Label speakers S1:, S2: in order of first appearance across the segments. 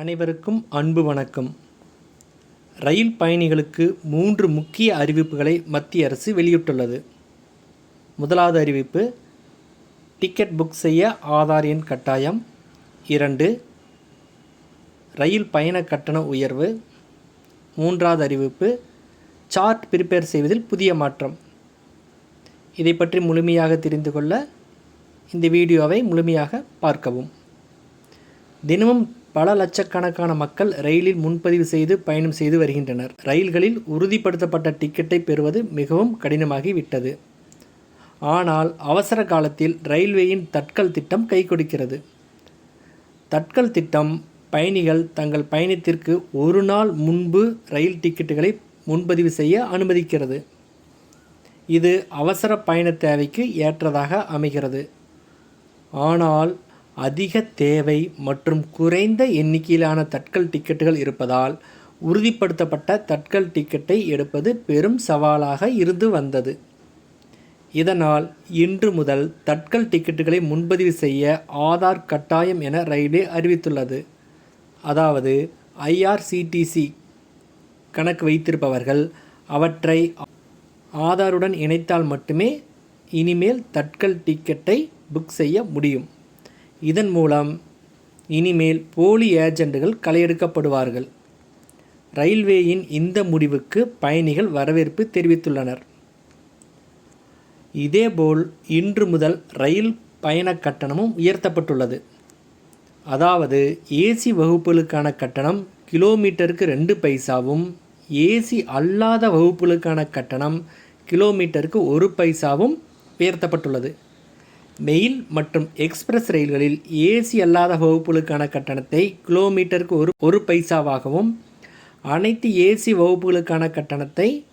S1: அனைவருக்கும் அன்பு வணக்கம். ரயில் பயணிகளுக்கு மூன்று முக்கிய அறிவிப்புகளை மத்திய அரசு வெளியிட்டுள்ளது. முதலாவது அறிவிப்பு டிக்கெட் புக் செய்ய ஆதார் எண் கட்டாயம். இரண்டு ரயில் பயண கட்டண உயர்வு. மூன்றாவது அறிவிப்பு சார்ட் ப்ரிப்பேர் செய்வதில் புதிய மாற்றம். இதை பற்றி முழுமையாக தெரிந்து கொள்ள இந்த வீடியோவை முழுமையாக பார்க்கவும். தினமும் பல லட்சக்கணக்கான மக்கள் ரயிலில் முன்பதிவு செய்து பயணம் செய்து வருகின்றனர். ரயில்களில் உறுதிப்படுத்தப்பட்ட டிக்கெட்டை பெறுவது மிகவும் கடினமாகி விட்டது ஆனால் அவசர காலத்தில் ரயில்வேயின் தட்கல் திட்டம் கை கொடுக்கிறது. தட்கல் திட்டம் பயணிகள் தங்கள் பயணத்திற்கு ஒரு நாள் முன்பு ரயில் டிக்கெட்டுகளை முன்பதிவு செய்ய அனுமதிக்கிறது. இது அவசர பயண தேவைக்கு ஏற்றதாக அமைகிறது. ஆனால் அதிக தேவை மற்றும் குறைந்த எண்ணிக்கையிலான தட்கல் டிக்கெட்டுகள் இருப்பதால் உறுதிப்படுத்தப்பட்ட தட்கல் டிக்கெட்டை எடுப்பது பெரும் சவாலாக இருந்து வந்தது. இதனால் இன்று முதல் தட்கல் டிக்கெட்டுகளை முன்பதிவு செய்ய ஆதார் கட்டாயம் என ரயில்வே அறிவித்துள்ளது. அதாவது ஐஆர்சிடிசி கணக்கு வைத்திருப்பவர்கள் அவற்றை ஆதாருடன் இணைத்தால் மட்டுமே இனிமேல் தட்கல் டிக்கெட்டை புக் செய்ய முடியும். இதன் மூலம் இனிமேல் போலி ஏஜெண்டுகள் களையெடுக்கப்படுவார்கள். ரயில்வேயின் இந்த முடிவுக்கு பயணிகள் வரவேற்பு தெரிவித்துள்ளனர். இதேபோல் இன்று முதல் ரயில் பயண கட்டணமும் உயர்த்தப்பட்டுள்ளது. அதாவது ஏசி வகுப்புகளுக்கான கட்டணம் கிலோமீட்டருக்கு ரெண்டு பைசாவும் ஏசி அல்லாத வகுப்புகளுக்கான கட்டணம் கிலோமீட்டருக்கு ஒரு பைசாவும் உயர்த்தப்பட்டுள்ளது. மெயில் மற்றும் எக்ஸ்பிரஸ் ரயில்களில் ஏசி அல்லாத வகுப்புகளுக்கான கட்டணத்தை கிலோமீட்டருக்கு ஒரு ஒரு பைசாவாகவும் அனைத்து ஏசி வகுப்புகளுக்கான கட்டணத்தை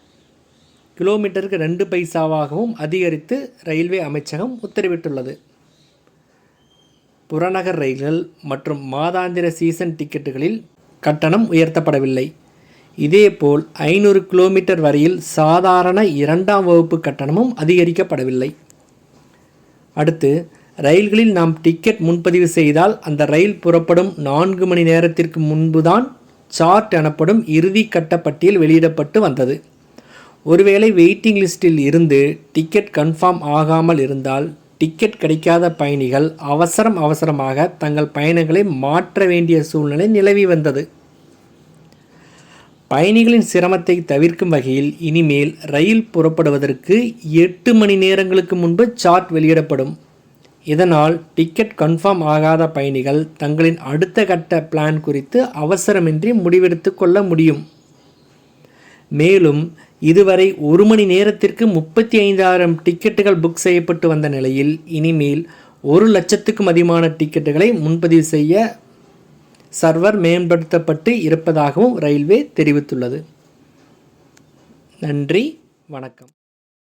S1: கிலோமீட்டருக்கு ரெண்டு பைசாவாகவும் அதிகரித்து ரயில்வே அமைச்சகம் உத்தரவிட்டுள்ளது. புறநகர் ரயில்கள் மற்றும் மாதாந்திர சீசன் டிக்கெட்டுகளில் கட்டணம் உயர்த்தப்படவில்லை. இதேபோல் ஐநூறு கிலோமீட்டர் வரையில் சாதாரண இரண்டாம் வகுப்பு கட்டணமும் அதிகரிக்கப்படவில்லை. அடுத்து ரயில்களில் நாம் டிக்கெட் முன்பதிவு செய்தால் அந்த ரயில் புறப்படும் நான்கு மணி நேரத்திற்கு முன்புதான் சார்ட் எனப்படும் இறுதி கட்ட பட்டியல் வெளியிடப்பட்டு வந்தது. ஒருவேளை வெயிட்டிங் லிஸ்டில் இருந்து டிக்கெட் கன்ஃபார்ம் ஆகாமல் இருந்தால் டிக்கெட் கிடைக்காத பயணிகள் அவசரம் அவசரமாக தங்கள் பயணங்களை மாற்ற வேண்டிய சூழ்நிலை நிலவி வந்தது. பயணிகளின் சிரமத்தை தவிர்க்கும் வகையில் இனிமேல் ரயில் புறப்படுவதற்கு எட்டு மணி நேரங்களுக்கு முன்பு சார்ட் வெளியிடப்படும். இதனால் டிக்கெட் கன்ஃபார்ம் ஆகாத பயணிகள் தங்களின் அடுத்த கட்ட பிளான் குறித்து அவசரமின்றி முடிவெடுத்து கொள்ள முடியும். மேலும் இதுவரை ஒரு மணி நேரத்திற்கு முப்பத்தி ஐந்தாயிரம் டிக்கெட்டுகள் புக் செய்யப்பட்டு வந்த நிலையில் இனிமேல் ஒரு லட்சத்துக்கும் அதிகமான டிக்கெட்டுகளை முன்பதிவு செய்ய சர்வர் மேம்படுத்தப்பட்டு இருப்பதாகவும் ரயில்வே தெரிவித்துள்ளது. நன்றி வணக்கம்.